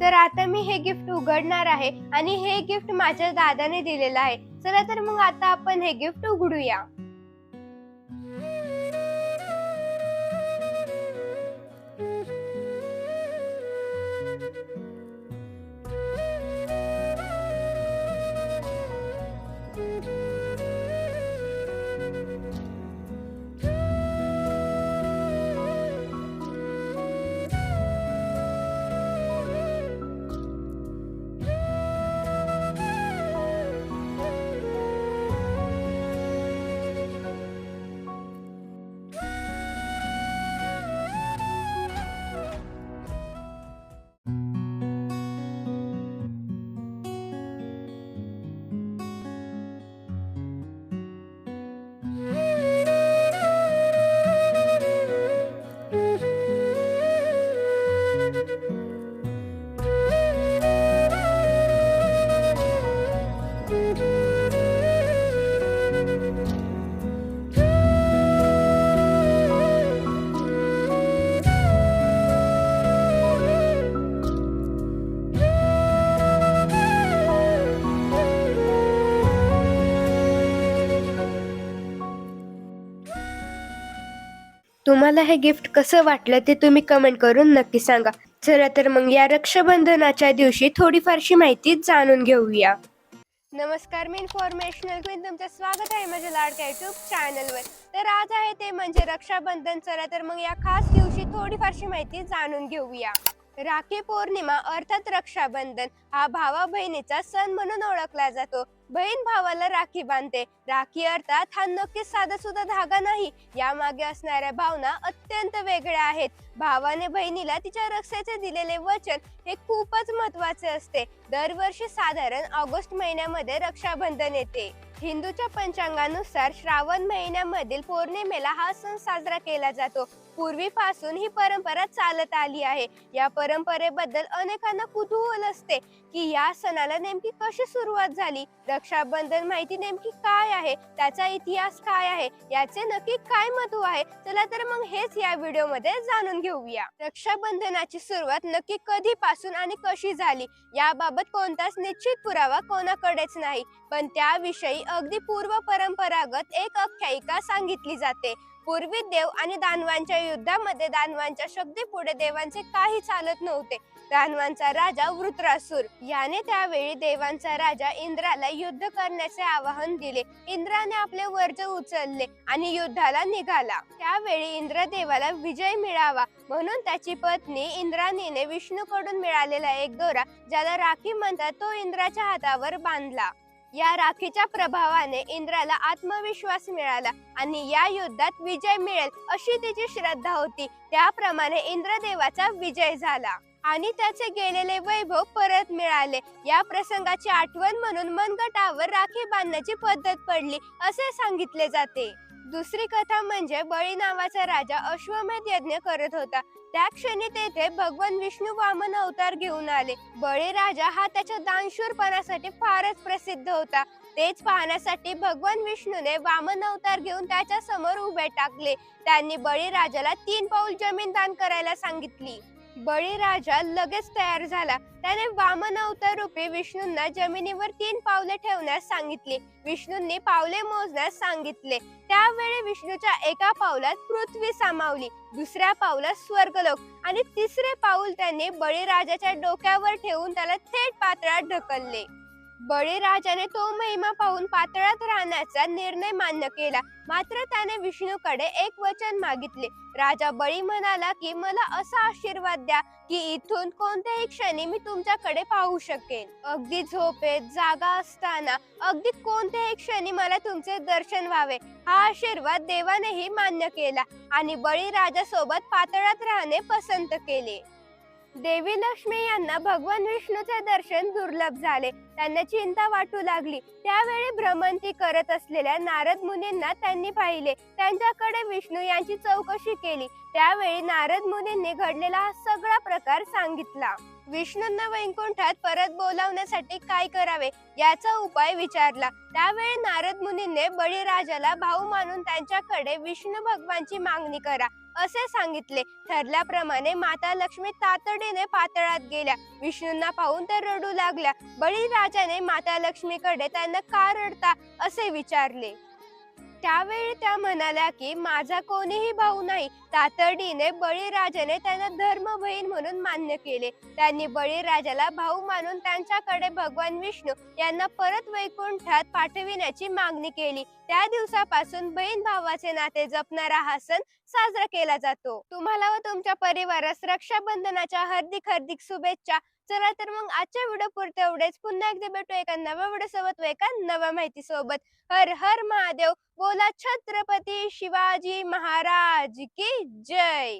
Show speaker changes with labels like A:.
A: तर आता मी हे गिफ्ट उघडणार आहे आणि हे गिफ्ट माझ्या दादाने दिलेलं आहे. चला तर मग आता आपण हे गिफ्ट उघडूया. तुम्हाला हे गिफ्ट कसं वाटलं ते तुम्ही कमेंट करून नक्की सांगा. चला तर मग या रक्षाबंधनाच्या दिवशी थोडीफारशी माहिती जाणून घेऊया. नमस्कार मी इन्फॉर्मेशनल क्वीन तुमचं स्वागत आहे माझ्या लाडक्या युट्यूब चॅनलवर तर आज आहे ते म्हणजे रक्षाबंधन. चला तर मग या खास दिवशी थोडीफारशी माहिती जाणून घेऊया. राखी पौर्णिमा अर्थात रक्षाबंधन हा भावा बहिणीचा सण म्हणून ओळखला जातो. बहीण भावाला राखी बांधते. राखी अर्थात हा नक्कीच साधा सुद्धा धागा नाही. यामागे असणाऱ्या भावना अत्यंत वेगळ्या आहेत. भावाने बहिणीला तिच्या रक्षाचे दिलेले वचन हे खूपच महत्त्वाचे असते. दरवर्षी साधारण ऑगस्ट महिन्यामध्ये रक्षाबंधन येते. हिंदूच्या पंचांगानुसार श्रावण महिन्यामधील पौर्णिमेला हा सण साजरा केला जातो. पूर्वीपासून ही परंपरा चालत आली आहे. या परंपरेबद्दल अनेकांना कुतूहल असते की या सणाला नेमकी कशी सुरुवात झाली? रक्षाबंधन माहिती नेमकी काय आहे? त्याचा इतिहास काय आहे? याचे नक्की काय महत्त्व आहे? चला तर मग हेच या व्हिडिओमध्ये जाणून घेऊया. रक्षाबंधनाची सुरुवात नक्की कधीपासून आणि कशी झाली? याबाबत कोणताच निश्चित पुरावा कोणाकडेच नाही. पण त्याविषयी अगदी पूर्व परंपरागत एक आख्यायिका सांगितली जाते. पूर्वी देव आणि दानवांच्या युद्धामध्ये दानवांच्या शक्ती पुढे देवांचे काही चालत नव्हते. दानवांचा राजा वृत्रासूर. याने त्यावेळी देवांचा राजा इंद्राला युद्ध करण्याचे आवाहन दिले. इंद्राने आपले वर्ज उचलले आणि युद्धाला निघाला. त्यावेळी इंद्रदेवाला विजय मिळावा म्हणून त्याची पत्नी इंद्राणीने विष्णूकडून मिळालेला एक दोरा ज्याला राखी म्हणतात तो इंद्राच्या हातावर बांधला. या राखीच्या प्रभावाने इंद्राला आत्मविश्वास मिळाला आणि या युद्धात विजय मिळेल अशी तिची श्रद्धा होती. त्याप्रमाणे इंद्रदेवाचा विजय झाला आणि त्याचे गेलेले वैभव परत मिळाले. या प्रसंगाची आठवण म्हणून मनगटावर राखी बांधण्याची पद्धत पडली असे सांगितले जाते. दुसरी कथा म्हणजे बळी नावाचा राजा अश्वमेध यज्ञ करत होता. त्या क्षणी तेथे भगवान विष्णू वामन अवतार घेऊन आले. बळी राजा हा त्याच्या दानशूरपणासाठी फारच प्रसिद्ध होता. तेच पाहण्यासाठी भगवान विष्णूने वामन अवतार घेऊन त्याच्यासमोर उभे टाकले. त्यांनी बळीराजाला तीन पाऊल जमीन दान करायला सांगितली. बळीराजा लगेच तयार झाला. त्याने वामन अवतार रूपी विष्णूंना जमिनीवर तीन पावले ठेवण्यास सांगितली. विष्णूंनी पावले मोजण्यास सांगितले. त्यावेळी विष्णूच्या एका पावलात पृथ्वी सामावली दुसऱ्या पावलात स्वर्गलोक आणि तिसरे पाऊल त्यांनी बळीराजाच्या डोक्यावर ठेवून त्याला थेट पात्रात ढकलले. बळीराजाने तो महिमा पाहून पातळात राहण्याचा निर्णय मान्य केला. मात्र त्याने विष्णूकडे एक वचन मागितले. राजा बळी म्हणाला की मला असा आशीर्वाद द्या की इथून कोणत्याही क्षणी मी तुमच्याकडे पाहू शकेन. अगदी झोपेत जागा असताना अगदी कोणत्याही क्षणी मला तुमचे दर्शन व्हावे. हा आशीर्वाद देवानेही मान्य केला आणि बळीराजा सोबत पातळात राहणे पसंत केले. देवी लक्ष्मी यांना भगवान विष्णूचे दर्शन दुर्लभ झाले. त्यांना चिंता वाटू लागली. त्यावेळी भ्रमंती करत असलेल्या नारद मुनींना त्यांनी पाहिले. त्यांच्याकडे विष्णू यांची चौकशी केली. त्यावेळी नारद मुनींनी घडलेला हा सगळा प्रकार सांगितला. विष्णूंना वैकुंठात परत बोलावण्यासाठी काय करावे याचा उपाय विचारला. त्यावेळी नारद मुनींनी बळीराजाला भाऊ मानून त्यांच्याकडे विष्णू भगवानची मागणी करा. असे सांगितले. ठरल्याप्रमाणे माता लक्ष्मी तातडीने पातळात गेल्या. विष्णूंना पाहून त्या रडू लागल्या. बळीराजाने माता लक्ष्मीकडे त्यांना का रडता असे विचारले. त्यावेळी त्या म्हणाल्या की माझा कोणीही भाऊ नाही. तातडीने बळीराजाने त्यांना धर्म बहीण म्हणून मान्य केले. त्यांनी बळीराजाला भाऊ मानून त्यांच्याकडे भगवान विष्णू यांना परत वैकुंठात पाठविण्याची मागणी केली. त्या दिवसापासून बहीण भावाचे नाते जपणारा हा सण साजरा केला जातो. तुम्हाला व तुमच्या परिवारास रक्षाबंधनाच्या हार्दिक हार्दिक शुभेच्छा. चला तर मग आजच्या व्हिडिओ पुरते एवढेच. पुन्हा एकदा भेटू एका नव्या व्हिडिओ सोबत व एका नव्या माहिती सोबत हर हर महादेव. बोला छत्रपती शिवाजी महाराज की जय.